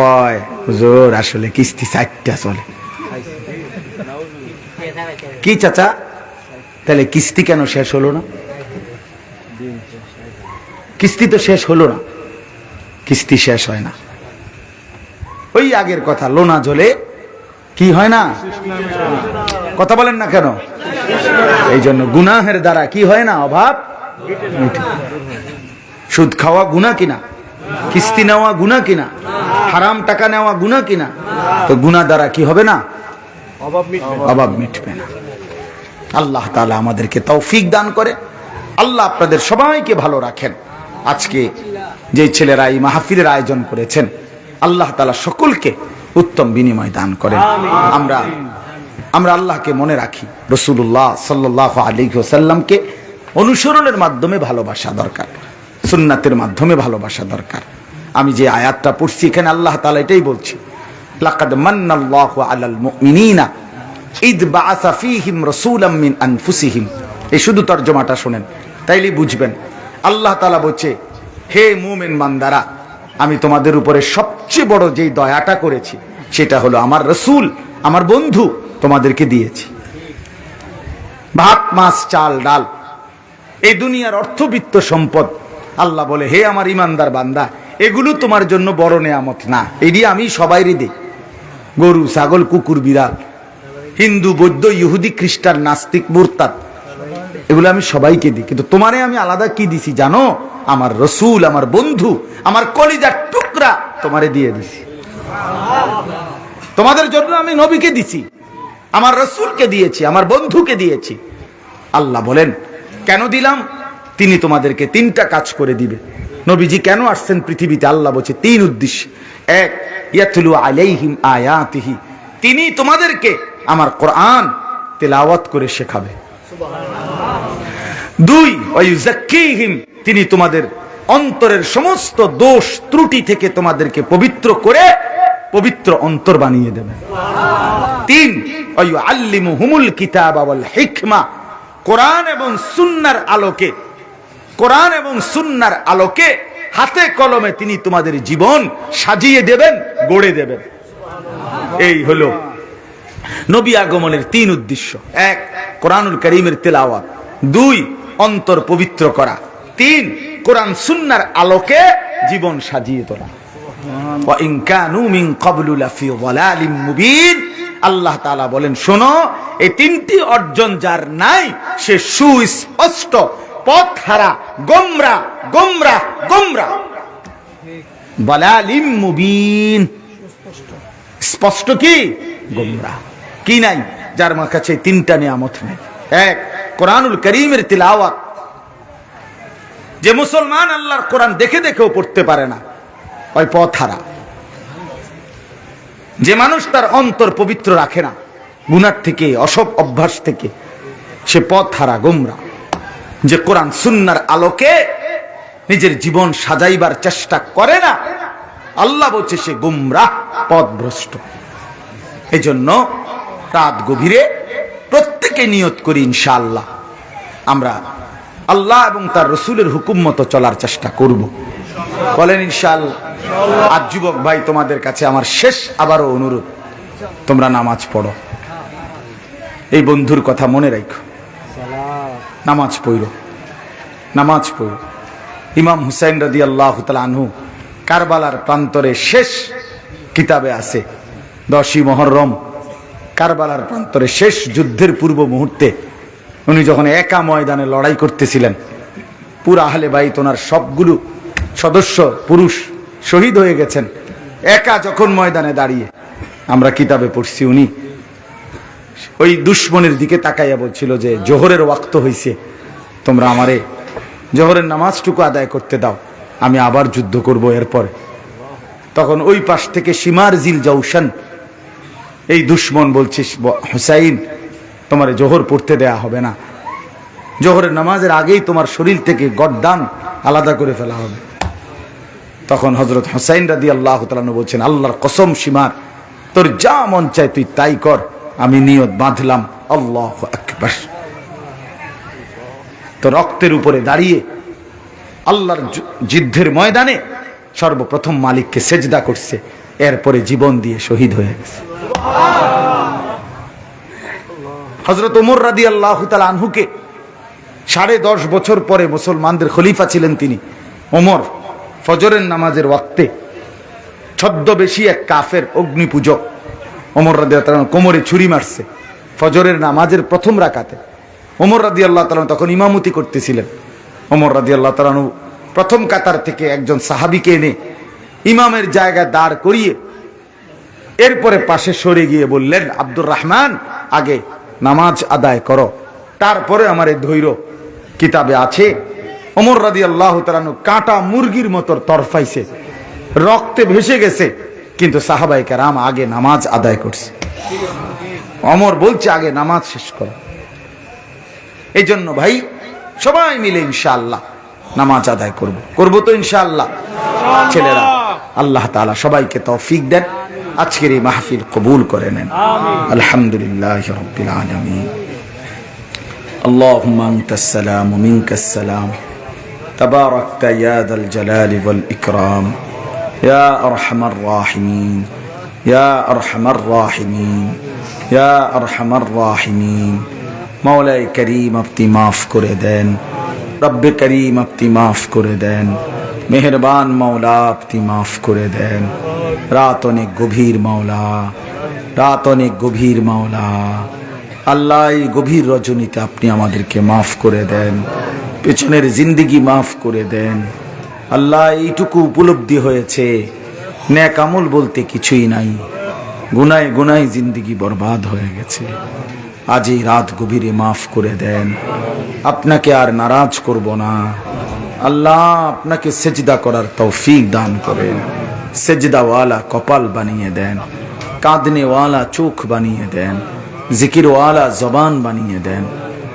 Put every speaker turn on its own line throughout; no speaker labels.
কয় আসলে কিস্তি চারটা চলে। কি চাচা? তাহলে কিস্তি কেন শেষ হলো না? কিস্তি তো শেষ হলো না। কিস্তি শেষ হয় না। ওই আগের কথা, লোনা জলে কি হয় না? কথা বলেন না কেন? এই জন্য গুনাহের দ্বারা কি হয় না? অভাব? সুদ খাওয়া গুণা কিনা? কিস্তি নেওয়া গুণা কিনা? হারাম টাকা নেওয়া গুণা কিনা? তো গুণা দ্বারা কি হবে না? অভাব মিটবে না। আল্লাহ তালা আমাদেরকে তৌফিক দান করে। আল্লাহ আপনাদের সবাইকে ভালো রাখেন। আজকে যে ছেলেরা এই মাহফিলের আয়োজন করেছেন আল্লাহ তাআলা সকলকে উত্তম বিনিময় দান করেন। আমরা আমরা আল্লাহকে মনে রাখি রসুল্লাহ সাল্লাহ আলী সাল্লামকে অনুসরণের মাধ্যমে ভালোবাসা দরকার সুন্নাতের মাধ্যমে ভালোবাসা দরকার। আমি যে আয়াতটা পড়ছি, এখানে আল্লাহ তাআলা এটাই বলছি, লাকাদ মান্নাল্লাহু আলাল মুমিনিনা ইদ বাআসা ফীহিম রাসূলাম মিন আনফুসিহিম। এই শুধু তর্জমাটা শুনেন, তাইলেই বুঝবেন। আল্লাহ তাআলা বলছে, হে মুমিন বান্দারা, আমি তোমাদের উপরে সবচেয়ে বড় যেই দয়াটা করেছি, সেটা হলো আমার রসুল, আমার বন্ধু তোমাদেরকে দিয়েছি। ভাত, মাছ, চাল, ডাল, এই দুনিয়ার অর্থবিত্ত সম্পদ, আল্লাহ বলে, হে আমার ইমানদার বান্দা এগুলো তোমার জন্য বড় নেয়ামত না। এটি আমি সবাইরই দিই। গরু, ছাগল, কুকুর, বিড়াল, হিন্দু, বৌদ্ধ, ইহুদি, খ্রিস্টান, নাস্তিক, মুরতাদ, এগুলো আমি সবাইকে দিই। কিন্তু তোমারে আমি আলাদা কি দিছি জানো? আমার রসুল, আমার বন্ধু, আমার কলিজার টুকরা তোমারে দিয়ে দিছি। তোমাদের জন্য আমি নবীকে দিছি, আমার রসুলকে দিয়েছি, আমার বন্ধুকে দিয়েছি। আল্লাহ বলেন, কেন দিলাম? তিনি তোমাদেরকে তিনটা কাজ করে দিবে। নবীজি কেন আসছেন পৃথিবীতে? আল্লাহ বলছে, তিন উদ্দেশ্য। এক, ইয়াতলু আলাইহিম আয়াতিহি। তিনি তোমাদেরকে আমার কোরআন তেলাওয়াত করে শেখাবে। দুই ওয়ায়ুজাক্কিহিম তিনি তোমাদের অন্তরের সমস্ত দোষ ত্রুটি থেকে তোমাদেরকে পবিত্র করে পবিত্র অন্তর বানিয়ে দেবে। তিন আল্লিমু হুমুল কিতাব হিকমা। কোরআন এবং সুন্নার আলোকে কোরআন এবং সুন্নার আলোকে হাতে কলমে তিনি তোমাদের জীবন সাজিয়ে দেবেন, গড়ে দেবেন। এই হলো নবী আগমনের তিন উদ্দেশ্য। এক, কোরআনুল করিমের তেলাওয়াত। দুই, অন্তর পবিত্র করা। তিন, কোরআন সুন্নার আলোকে জীবন সাজিয়ে তোলা। আল্লাহ বলেন, শোনো, এই তিনটি অর্জন যার নাই, সে সুস্পষ্ট পথ হারা গোমরা গোমরা গোমরা। বলালিম মুবিন। স্পষ্ট কি? গোমরা। কি নাই? যার আমার কাছে তিনটা নিয়ামত নেই। এক, কোরআনুল করিমের তিলাওয়াত। যে মুসলমান আল্লাহর কোরআন দেখে দেখেও পড়তে পারে না, ওই পথ হারা যে মানুষ তার অন্তর পবিত্র রাখে না, গুনার থেকে অসব অভ্যাস থেকে, সে পথ হারা গোমরা। যে কোরআন সুন্নার আলোকে নিজের জীবন সাজাইবার চেষ্টা করে না। আল্লাহ বলছে সে গুমরা পথভ্রষ্ট। এই জন্য রাত গভীরে প্রত্যেকে নিয়ত করি ইনশাআল্লাহ। আমরা আল্লাহ এবং তার রসুলের হুকুম মতো চলার চেষ্টা করব। বলেন ইনশাআল্লাহ আর যুবক ভাই, তোমাদের কাছে আমার শেষ আবারও অনুরোধ, তোমরা নামাজ পড়ো। এই বন্ধুর কথা মনে রাখো। নামাজ পড়ল নামাজ পড়ো। ইমাম হুসাইন রদি আল্লাহ আনহু কারবালার প্রান্তরে শেষ কিতাবে আছে। দশই মহরম কারবালার প্রান্তরে শেষ যুদ্ধের পূর্ব মুহূর্তে উনি যখন একা ময়দানে লড়াই করতেছিলেন, পুরা আহলে বাইত ওনার সবগুলো সদস্য, পুরুষ শহীদ হয়ে গেছেন। একা যখন ময়দানে দাঁড়িয়ে আমরা কিতাবে পড়ছি উনি ওই দুশ্মনের দিকে তাকাইয়া বলছিল যে, জোহরের ওয়াক্ত হইছে, তোমরা আমারে জোহরের নামাজটুকু আদায় করতে দাও, আমি আবার যুদ্ধ করব এরপরে। তখন ওই পাশ থেকে সীমার জিল জৌসান এই দুশ্মন, বলছিস হুসাইন, তোমার জোহর পড়তে দেয়া হবে না। জোহরের নামাজের আগেই তোমার শরীর থেকে গড্ডান আলাদা করে ফেলা হবে। তখন হজরত হুসাইন রাদি আল্লাহ বলছেন, আল্লাহর কসম সীমার তোর যা মন চায় তুই তাই কর। আমি নিয়ত বাঁধলাম, আল্লাহ আকবার। তো রক্তের উপরে দাঁড়িয়ে আল্লাহর যুদ্ধের ময়দানে সর্বপ্রথম মালিককে সেজদা করছে, এরপরে জীবন দিয়ে শহীদ হয়ে গেছে। হজরত উমর রাদি আল্লাহ আনহুকে সাড়ে দশ বছর পরে মুসলমানদের খলিফা ছিলেন তিনি। ওমর, ফজরের নামাজের ওয়াক্তে ছদ্মবেশী এক কাফের অগ্নি পূজক ওমর রাদি আল্লাহ কোমরে ছুরি মারছে, ফজরের নামাজের প্রথম রাকাতে। ওমর রাদি আল্লাহ তালন তখন ইমামতি করতেছিলেন। ওমর রাদি আল্লাহ তালনু প্রথম কাতার থেকে একজন সাহাবিকে এনে ইমামের জায়গায় দাঁড় করিয়ে এরপরে পাশে সরে গিয়ে বললেন, আব্দুর রহমান, আগে নামাজ আদায় করো, তারপরে আমার এই ধৈর্য কিতাবে আছে। অমর রাদি আল্লাহ তালানু কাটা মুরগির মতো তরফাইছে, রক্তে ভেসে গেছে। কিন্তু সাহাবাই রাম আগে নামাজ আদায় করছে অমর বলছে আগে নামাজ শেষ করো এই জন্য ভাই সবাই মিলে ইনশাআল্লাহ নামাজ আদায় করব করব তো ইনশাআল্লাহ ছেলেরা আল্লাহ তাআলা সবাইকে তৌফিক দেন আজকের এই মাহফিল কবুল করে নেন আলহামদুলিল্লাহ রব্বিল আলামিন اللهم أنت السلام ومنك السلام تباركت يا ذا الجلال والإكرام يا أرحم الراحمين يا أرحم الراحمين يا أرحم الراحمين مولاي كريم আপনি মাফ করে দেন রব্বে করিম আপনি মাফ করে দেন মেহেরবান মাওলা আপনি মাফ করে দেন রাত অনেক গভীর মাওলা রাত অনেক গভীর মাওলা আল্লাহ এই গভীর রজনীতে আপনি আমাদেরকে মাফ করে দেন পেছনের জিন্দিগি মাফ করে দেন আল্লাহ এইটুকু উপলব্ধি হয়েছে। ন্যাক আমল বলতে কিছুই নাই। গুনায় গুনায় জিন্দিগি বরবাদ হয়ে গেছে। আজ এই রাত গভীরে মাফ করে দেন। আপনাকে আর নারাজ করব না। আল্লাহ আপনাকে সেজদা করার তৌফিক দান করেন। সেজদাওয়ালা কপাল বানিয়ে দেন। কাঁদনেওয়ালা চোখ বানিয়ে দেন। জিকিরওয়ালা জবান বানিয়ে দেন।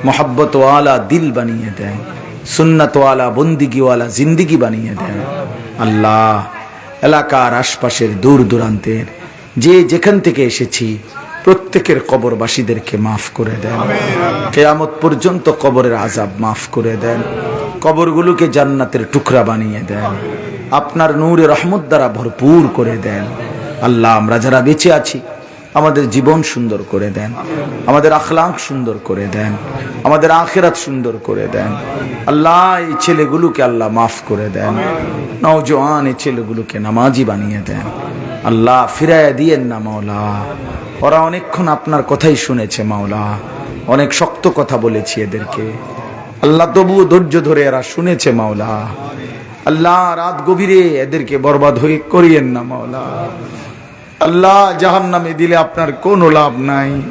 মোহাব্বতওয়ালা দিল বানিয়ে দেন। সুন্নতওয়ালা, বন্দিগিওয়ালা জিন্দিগি বানিয়ে দেন। আল্লাহ, এলাকার আশপাশের দূর দূরান্তের যে যেখান থেকে এসেছি, প্রত্যেকের কবরবাসীদেরকে মাফ করে দেন। কেয়ামত পর্যন্ত কবরের আজাব মাফ করে দেন। কবরগুলোকে জান্নাতের টুকরা বানিয়ে দেন। আপনার নূরে রহমত দ্বারা ভরপুর করে দেন। আল্লাহ, আমরা যারা বেঁচে আছি আমাদের জীবন সুন্দর করে দেন। আমাদের আখলাখ সুন্দর করে দেন। আমাদের আখেরাত সুন্দর করে দেন। আল্লাহ এই ছেলেগুলোকে আল্লাহ মাফ করে দেন। নওজোয়ান এই ছেলেগুলোকে নামাজি বানিয়ে দেন। আল্লাহ ফিরাইয়া দিয়েন না মাওলা। ওরা অনেকক্ষণ আপনার কথাই শুনেছে মাওলা। অনেক শক্ত কথা বলেছি এদেরকে। আল্লাহ তবুও ধৈর্য ধরে এরা শুনেছে মাওলা। আল্লাহ রাত গভীরে এদেরকে বরবাদ হয়ে করিয়েন না মাওলা। আল্লাহ জাহান নামে দিলে আপনার কোনো লাভ নাই।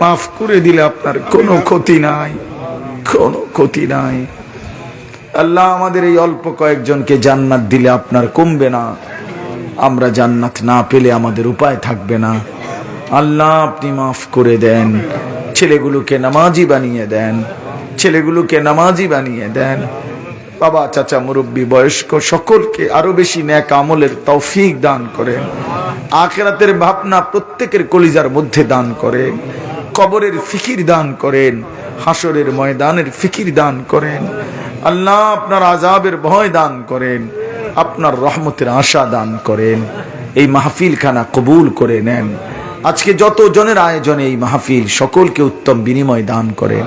মাফ করে দিলে আপনার কোনো ক্ষতি নাই। কোনো ক্ষতি নাই। আল্লাহ আমাদের এই অল্প কয়েকজনকে জান্নাত দিলে আপনার কমবে না। আমরা জান্নাত না পেলে আমাদের উপায় থাকবে না। আল্লাহ আপনি মাফ করে দেন। ছেলেগুলোকে নামাজি বানিয়ে দেন। ছেলেগুলোকে নামাজি বানিয়ে দেন। বাবা, চাচা, মুরব্বী, বয়স্ক সকলকে আরও বেশি ন্যাক আমলের তৌফিক দান করেন আখেরাতের ভাবনা প্রত্যেকের কলিজার মধ্যে দান করেন কবরের ফিকির দান করেন হাসরের ময়দানের ফিকির দান করেন। আল্লাহ আপনার আজাবের ভয় দান করেন, আপনার রহমতের আশা দান করেন। এই মাহফিল খানা কবুল করে নেন। আজকে যত জনের আয়োজনে এই মাহফিল, সকলকে উত্তম বিনিময় দান করেন।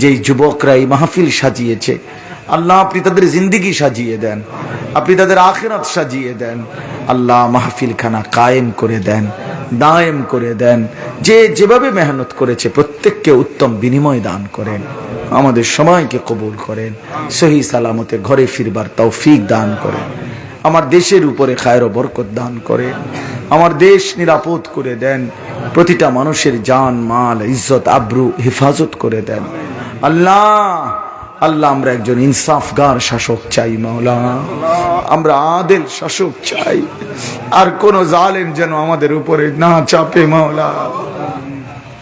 যেই যুবকরা এই মাহফিল সাজিয়েছে আল্লাহ আপনি তাদের জিন্দিগি সাজিয়ে দেন। আপনি তাদের আখেরাত সাজিয়ে দেন। আল্লাহ মাহফিল খানা কায়েম করে দেন, দায়েম করে দেন। যে যেভাবে মেহনত করেছে, প্রত্যেককে উত্তম বিনিময় দান করেন। আমাদের সময়কে কবুল করেন। সহি সালামতে ঘরে ফিরবার তৌফিক দান করেন। আমার দেশের উপরে খায়ের বরকত দান করেন। আমার দেশ নিরাপদ করে দেন। প্রতিটা মানুষের জান, মাল, ইজ্জত, আব্রু হেফাজত করে দেন। আল্লাহ আল্লাহ, আমরা একজন ইনসাফগার শাসক চাই, মাওলা। আমরা আদেল শাসক চাই। আর কোন জালেম যেন আমাদের উপরে না চাপে, মাওলা।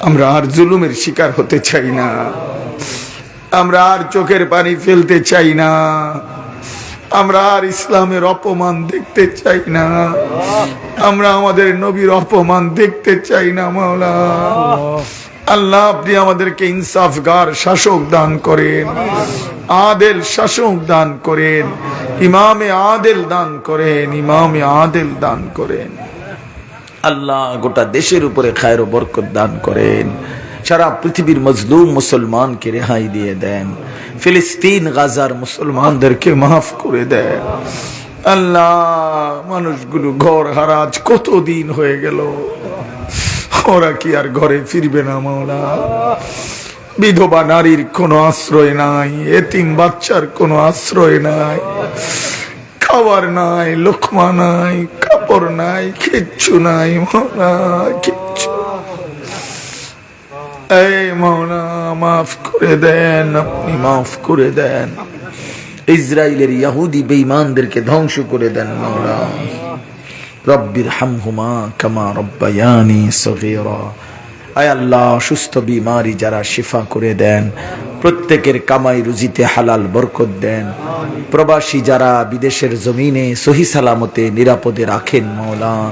আমরা আর জুলুমের শিকার হতে চাই না। আমরা আর চোখের পানি ফেলতে চাই না। আমরা আর ইসলামের অপমান দেখতে চাই না। আমরা আমাদের নবীর অপমান দেখতে চাই না, মাওলা। আল্লাহ আপনি আমাদেরকে ইনসাফগার শাসক দান করেন, আদেল শাসক দান করেন, ইমামে আদেল দান করেন, ইমামে আদেল দান করেন। আল্লাহ গোটা দেশের উপরে খায়ের বরকত দান করেন। সারা পৃথিবীর মজলুম মুসলমানকে রেহাই দিয়ে দেন। ফিলিস্তিন, গাজার মুসলমানদেরকে মাফ করে দেন। আল্লাহ, মানুষগুলো ঘর হারাজ কতদিন হয়ে গেল? ওরা কি আর ঘরে ফিরবে না, মাওলা? বিধবা নারীর কোনো আশ্রয় নাই, এতিম বাচ্চার কোনো আশ্রয় নাই, খাবার নাই লোকমা নাই, কাপড় নাই, কিচ্ছু নাই, মাওলা, কিচ্ছু। এই মাওলা, মাফ করে দেন, আপনি মাফ করে দেন। ইসরায়েলের ইয়াহুদি বেঈমানদেরকে ধ্বংস করে দেন, মাওলা। রব্বির হামহুমা কামা রব্বায়ানি সগীরা। আল্লাহ অসুস্থ বিমারি যারা শিফা করে দেন, প্রত্যেকের কামাই রুজিতে হালাল বরকত দেন। প্রবাসী যারা বিদেশের জমিনে সহি সালামতে নিরাপদে রাখেন মাওলা।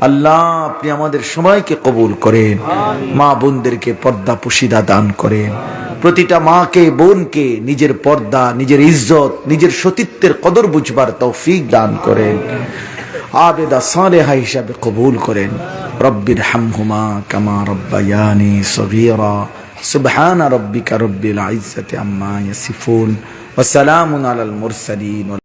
আল্লাহ, আপনি আমাদের সময়কে কবুল করেন। মা বোনদেরকে পর্দা পুশিদা দান করেন। প্রতিটা মাকে, বোনকে নিজের পর্দা, নিজের ইজ্জত, নিজের সতীত্বের কদর বুঝবার তৌফিক দান করেন। আবেদা সালেহা হিসাবে কবুল করেন। রব্বির হামহুমা কামা রব্বায়ানি সগীরা। সুবহান রব্বিকা রব্বিল ইজ্জাতি আম্মা ইয়াসিফুন। ওয়া সালামুন আলাল মুরসালিন।